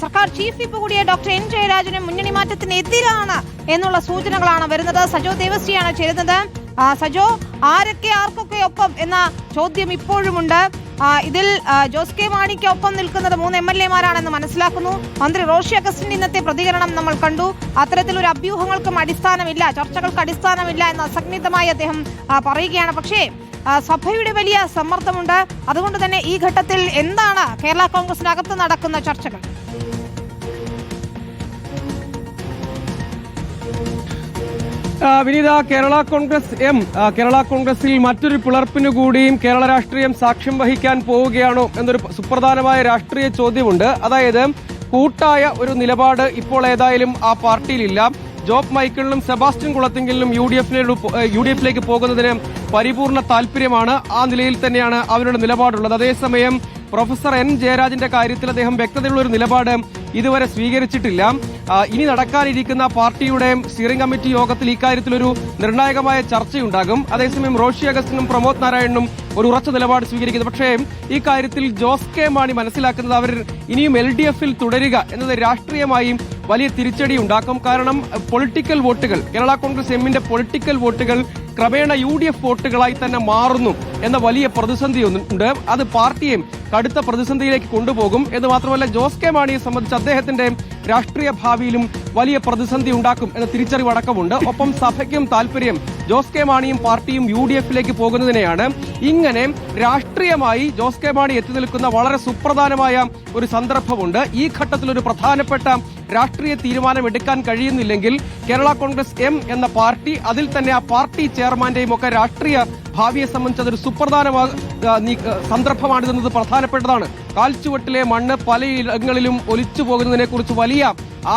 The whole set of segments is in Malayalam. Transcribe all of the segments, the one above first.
സർക്കാർ ചീഫ് വിപ്പ് കൂടിയ ഡോക്ടർ എൻ ജയരാജന് മുന്നണി മാറ്റത്തിനെതിരാണ് എന്നുള്ള സൂചനകളാണ് വരുന്നത്. സജോ ദേവസ്രിയാണ് ചേരുന്നത്. സജോ ആരൊക്കെ ആർക്കൊക്കെ ഒപ്പം എന്ന ചോദ്യം ഇപ്പോഴുമുണ്ട്. ഇതിൽ ജോസ് കെ മാണിക്ക് ഒപ്പം നിൽക്കുന്നത് മൂന്ന് എം എൽ എമാരാണെന്ന് മനസ്സിലാക്കുന്നു. മന്ത്രി റോഷി അഗസ്റ്റിന്റെ ഇന്നത്തെ പ്രതികരണം നമ്മൾ കണ്ടു. അത്തരത്തിലൊരു അഭ്യൂഹങ്ങൾക്കും അടിസ്ഥാനമില്ല ചർച്ചകൾക്ക് അടിസ്ഥാനമില്ല എന്ന് അസംഗിതമായി അദ്ദേഹം പറയുകയാണ്. പക്ഷേ സഭയുടെ വലിയ സമ്മർദ്ദമുണ്ട്. അതുകൊണ്ട് തന്നെ ഈ ഘട്ടത്തിൽ എന്താണ് കേരള കോൺഗ്രസിനകത്ത് നടക്കുന്ന ചർച്ചകൾ? വിനീത കേരള കോൺഗ്രസ് എം കേരള കോൺഗ്രസിൽ മറ്റൊരു പിളർപ്പിനു കൂടിയും കേരള രാഷ്ട്രീയം സാക്ഷ്യം വഹിക്കാൻ പോവുകയാണോ എന്നൊരു സുപ്രധാനമായ രാഷ്ട്രീയ ചോദ്യമുണ്ട്. അതായത് കൂട്ടായ ഒരു നിലപാട് ഇപ്പോൾ ഏതായാലും ആ പാർട്ടിയിലില്ല. ജോബ് മൈക്കിളിനും സെബാസ്റ്റ്യൻ കുളത്തിങ്കലിനും യു ഡി യു ഡി എഫിലേക്ക് പോകുന്നതിന് പരിപൂർണ താല്പര്യമാണ് ആ നിലയിൽ തന്നെയാണ് അവരുടെ നിലപാടുള്ളത്. അതേസമയം പ്രൊഫസർ എൻ ജയരാജിന്റെ കാര്യത്തിൽ അദ്ദേഹം വ്യക്തതയുള്ള ഒരു നിലപാട് ഇതുവരെ സ്വീകരിച്ചിട്ടില്ല. ഇനി നടക്കാനിരിക്കുന്ന പാർട്ടിയുടെ സ്റ്റിയറിംഗ് കമ്മിറ്റി യോഗത്തിൽ ഇക്കാര്യത്തിൽ ഒരു നിർണായകമായ ചർച്ചയുണ്ടാകും. അതേസമയം റോഷി അഗസ്റ്റിനും പ്രമോദ് നാരായണനും ഒരു ഉറച്ച നിലപാട് സ്വീകരിക്കുന്നത് പക്ഷേ ഈ കാര്യത്തിൽ ജോസ് കെ മാണി മനസ്സിലാക്കുന്നത് അവർ ഇനിയും എൽ ഡി എഫിൽ തുടരുക എന്നത് രാഷ്ട്രീയമായും വലിയ തിരിച്ചടി ഉണ്ടാക്കും. കാരണം പൊളിറ്റിക്കൽ വോട്ടുകൾ കേരള കോൺഗ്രസ് എമ്മിന്റെ പൊളിറ്റിക്കൽ വോട്ടുകൾ ക്രമേണ യു ഡി എഫ് വോട്ടുകളായി തന്നെ മാറുന്നു എന്ന വലിയ പ്രതിസന്ധി ഉണ്ട്. അത് പാർട്ടിയെ കടുത്ത പ്രതിസന്ധിയിലേക്ക് കൊണ്ടുപോകും. എന്ന് മാത്രമല്ല ജോസ് കെ മാണിയെ സംബന്ധിച്ച് അദ്ദേഹത്തിന്റെ രാഷ്ട്രീയ ഭാവിയിലും വലിയ പ്രതിസന്ധി ഉണ്ടാക്കും എന്ന തിരിച്ചറിവ് അടക്കമുണ്ട്. ഒപ്പം സഭയ്ക്കും താല്പര്യം ജോസ് കെ മാണിയും പാർട്ടിയും യു ഡി എഫിലേക്ക് പോകുന്നതിനെയാണ് ഇങ്ങനെ രാഷ്ട്രീയമായി ജോസ് കെ മാണി എത്തി നിൽക്കുന്ന വളരെ സുപ്രധാനമായ ഒരു സന്ദർഭമുണ്ട്. ഈ ഘട്ടത്തിൽ ഒരു പ്രധാനപ്പെട്ട രാഷ്ട്രീയ തീരുമാനം എടുക്കാൻ കഴിയുന്നില്ലെങ്കിൽ കേരള കോൺഗ്രസ് എം എന്ന പാർട്ടി അതിൽ തന്നെ ആ പാർട്ടി ചെയർമാന്റെയും ഒക്കെ രാഷ്ട്രീയ ഭാവിയെ സംബന്ധിച്ച് അതൊരു സുപ്രധാന സന്ദർഭമാണിതെന്നത് പ്രധാനപ്പെട്ടതാണ്. കാൽച്ചുവട്ടിലെ മണ്ണ് പലയിടങ്ങളിലും ഒലിച്ചു പോകുന്നതിനെ കുറിച്ച് വലിയ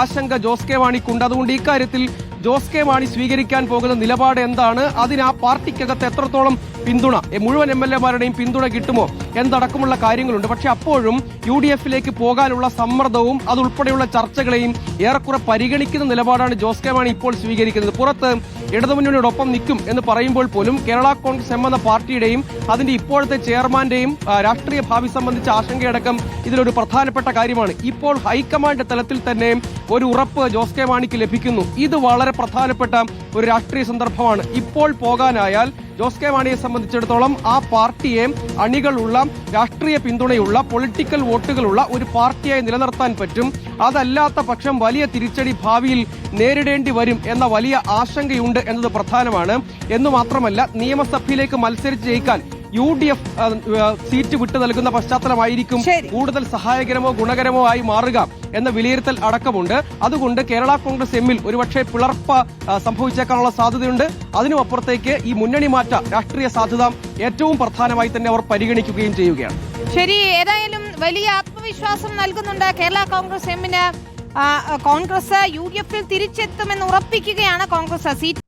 ആശങ്ക ജോസ് കെ മാണിക്കുണ്ട്. അതുകൊണ്ട് ഇക്കാര്യത്തിൽ ജോസ് കെ മാണി സ്വീകരിക്കാൻ പോകുന്ന നിലപാട് എന്താണ്? അതിന് ആ പാർട്ടിക്കകത്ത് എത്രത്തോളം പിന്തുണ? മുഴുവൻ എം എൽ എമാരുടെയും പിന്തുണ കിട്ടുമോ? എന്തടക്കമുള്ള കാര്യങ്ങളുണ്ട്. പക്ഷെ അപ്പോഴും യു ഡി എഫിലേക്ക് പോകാനുള്ള സമ്മർദ്ദവും അതുൾപ്പെടെയുള്ള ചർച്ചകളെയും ഏറെക്കുറെ പരിഗണിക്കുന്ന നിലപാടാണ് ജോസ് കെ മാണി ഇപ്പോൾ സ്വീകരിക്കുന്നത്. പുറത്ത് ഇടതുമുന്നണിയോടൊപ്പം നിൽക്കും എന്ന് പറയുമ്പോൾ പോലും കേരള കോൺഗ്രസ് എം എന്ന പാർട്ടിയുടെയും അതിന്റെ ഇപ്പോഴത്തെ ചെയർമാന്റെയും രാഷ്ട്രീയ ഭാവി സംബന്ധിച്ച ആശങ്കയടക്കം ഇതിലൊരു പ്രധാനപ്പെട്ട കാര്യമാണ്. ഇപ്പോൾ ഹൈക്കമാൻഡ് തലത്തിൽ തന്നെ ഒരു ഉറപ്പ് ജോസ് കെ മാണിക്ക് ലഭിക്കുന്നു. ഇത് വളരെ പ്രധാനപ്പെട്ട ഒരു രാഷ്ട്രീയ സന്ദർഭമാണ്. ഇപ്പോൾ പോകാനായാൽ ജോസ് കെ മാണിയെ സംബന്ധിച്ചിടത്തോളം ആ പാർട്ടിയെ അണികളുള്ള രാഷ്ട്രീയ പിന്തുണയുള്ള പൊളിറ്റിക്കൽ വോട്ടുകളുള്ള ഒരു പാർട്ടിയായി നിലനിർത്താൻ പറ്റും. അതല്ലാത്ത പക്ഷം വലിയ തിരിച്ചടി ഭാവിയിൽ നേരിടേണ്ടി വരും എന്ന വലിയ ആശങ്കയുണ്ട് എന്നത് പ്രധാനമാണ്. എന്നു മാത്രമല്ല നിയമസഭയിലേക്ക് മത്സരിച്ച് ജയിക്കാൻ യു ഡി എഫ് സീറ്റ് വിട്ടു നൽകുന്ന പശ്ചാത്തലമായിരിക്കും കൂടുതൽ സഹായകരമോ ഗുണകരമോ ആയി മാറുക എന്ന വിലയിരുത്തൽ അടക്കമുണ്ട്. അതുകൊണ്ട് കേരള കോൺഗ്രസ് എമ്മിൽ ഒരുപക്ഷെ പിളർപ്പ് സംഭവിച്ചേക്കാനുള്ള സാധ്യതയുണ്ട്. അതിനുമപ്പുറത്തേക്ക് ഈ മുന്നണി മാറ്റ രാഷ്ട്രീയ സാധ്യത ഏറ്റവും പ്രധാനമായി തന്നെ അവർ പരിഗണിക്കുകയും ചെയ്യുകയാണ്. ശരി ഏതായാലും വലിയ ആത്മവിശ്വാസം നൽകുന്നുണ്ട് കേരള കോൺഗ്രസ് എമ്മിന്. കോൺഗ്രസ് യു ഡി എഫിൽ തിരിച്ചെത്തുമെന്ന് ഉറപ്പിക്കുകയാണ് കോൺഗ്രസ്. സീറ്റ്